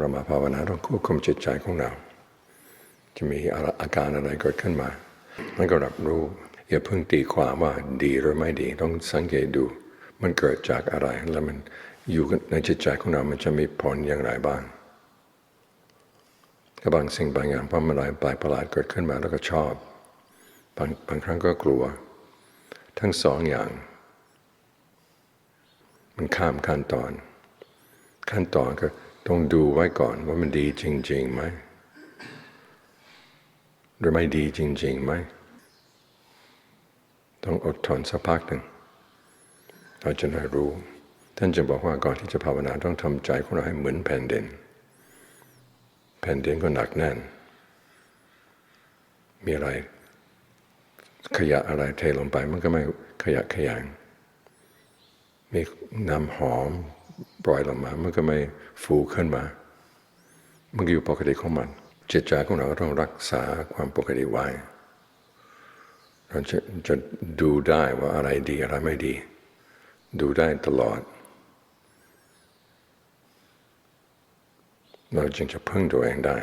เรามาภาวนาต้องควบคุมจิตใจของเรา จะมีอาการอะไรเกิดขึ้นมามันก็รับรู้อย่าเพิ่งตีความว่าดีหรือไม่ดีต้องสังเกตดู มันเกิดจากอะไรแล้วมันอยู่ในจิตใจของเรา มันจะมีผลอย่างไรบ้างก็บางสิ่งบางอย่างพอมันอะไรแปลกประหลาดเกิดขึ้นมาแล้วก็ชอบบางบางครั้งก็กลัว ทั้งสองอย่าง มันข้ามขั้นตอน ขั้นตอนก็ ต้องดูไว้ก่อนว่ามันดีจริงๆไหมหรือไม่ดีจริงๆไหมต้องอดทนสักพักหนึ่งเราจะได้รู้ ท่านจะบอกว่าก่อนที่จะภาวนาต้องทำใจของเราให้เหมือนแผ่นดินแผ่นดินก็หนักแน่น มีอะไร ขยะอะไรเทลงไปมันก็ไม่ขยะขยง มีน้ำหอมปล่อยลงมา มันก็ไม่ฟูขึ้นมา มันก็อยู่ปกติของมันจิตใจของเราต้องรักษาความปกติไว้เราจะจะดูได้ว่าอะไรดีอะไรไม่ดี ดูได้ตลอด เราจึงจะพึ่งตัวเองได้